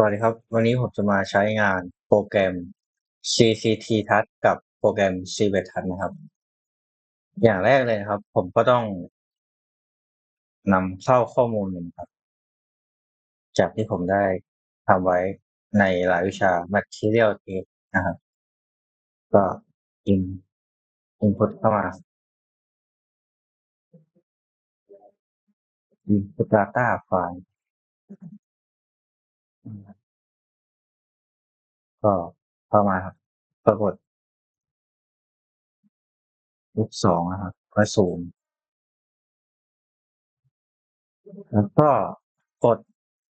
สวัสดีครับ วันนี้ผมจะมาใช้งานโปรแกรม CCT Touch กับโปรแกรม c v e t Touch นะครับ อย่างแรกเลยนะครับ ผมก็ต้องนำเข้าข้อมูลนะครับ จากที่ผมได้ทำไว้ในรายวิชา Material Test นะครับ ก็ in input เข้ามา input data file ก็เข้ามาครับ ปรากฏรูปสองนะครับก็ศูนย์แล้วก็กด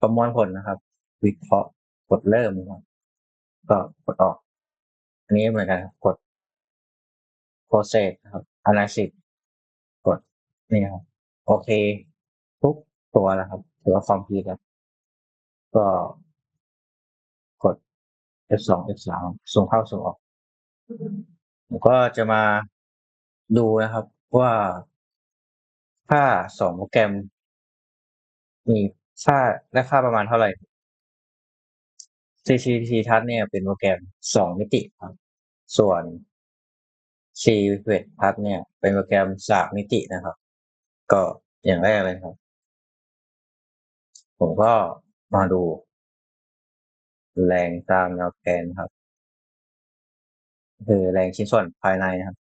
ประมวลผลนะครับ วิเคราะห์กดเริ่มครับก็กดออก อันนี้เหมือนกันกด process นะครับ analysis กดนี่ครับ โอเค ทุกตัวแล้วครับ ถือว่า complete แล้วก็ F2 F3 ส่งเข้าส่งออกผมก็จะมาดูนะครับว่าค่าสองโปรแกรม มีค่าได้ค่าประมาณเท่าไหร่ CCT Touch เนี่ยเป็นโปรแกรมสองมิติครับ ส่วน c v e t Touch เนี่ย เป็นโปรแกรมสามมิตินะครับ ก็อย่างแรกเลยครับ ผมก็มาดู แรงตามแนวแกนครับ คือแรงชิ้นส่วนภายในนะครับ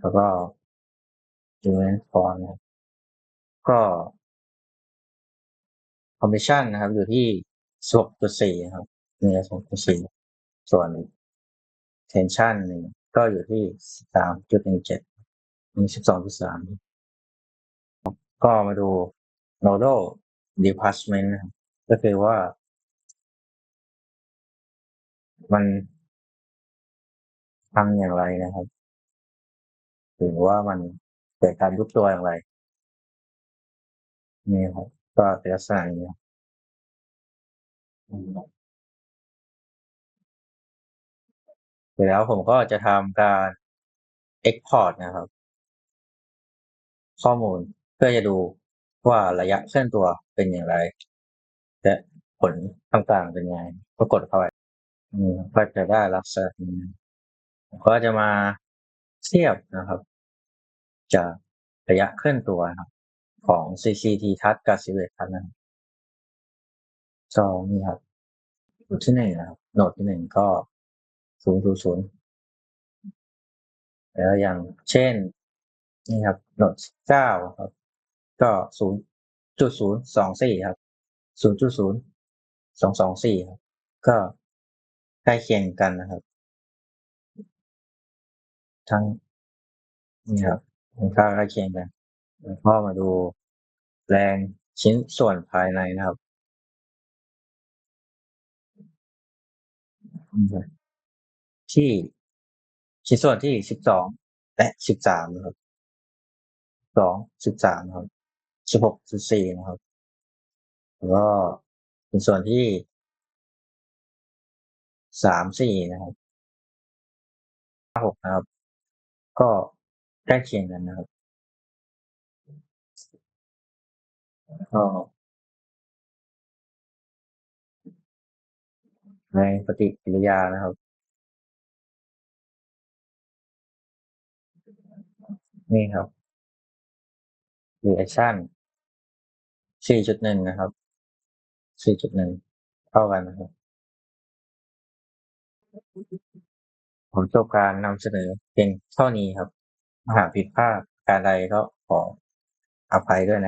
แล้วก็ดูแลฟอนนะครับก็คอมมิชชั่นนะครับ อยู่ที่สกจุดสี่ครับนี่สกจุดสี่ส่วนเทนชั่นหนึ่งก็อยู่ที่สามจุดหนึ่งเจ็ดมีสิบสองจุดสามก็มาดูโนโด Detachment นะครับก็คือว่า มันทำอย่างไรนะครับหรือว่ามันเกิดการยุบตัวอย่างไร นี่ครับ ก็เป็นลักษณะนี้เสร็จแล้วผมก็จะทำการ Export นะครับ ข้อมูลเพื่อจะดู ว่าระยะเคลื่อนตัวเป็นอย่างไร และผลต่างๆเป็นยังไงก็กดเข้าไปอืมก็จะได้ลักษณะนี้ก็จะมาเทียบนะครับ จากระยะเคลื่อนตัวครับ ของ CCT Touch กับ c v e t Touch นะครับก็นี่ครับโหนดที่หนึ่งนะครับโหนดที่หนึ่งก็0.0แล้วอย่างเช่น นี่ครับโหนด9ครับ ก็0.024ครับ0.0224ครับ ก็ใกล้เคียงกันนะครับ ทั้งนี่ครับมันค่าใกล้เคียงกันแล้วก็มาดูแรงชิ้นส่วนภายในนะครับที่ชิ้นส่วนที่12และ13นะครับ2 13นะครับ 16.4 นะครับแล้วก็ชิ้นส่วนที่ 3 4 นะครับ6นะครับ ก็ใกล้เคียงกันนะครับก็แรงปฏิกิริยานะครับ นี่ครับรี สี่จุดหนึ่งนะครับสี่จุดหนึ่งเท่ากันนะครับ ผมจบการนำเสนอเพียงเท่านี้ครับ หากผิดพลาดประการใดก็ขออภัยด้วยนะ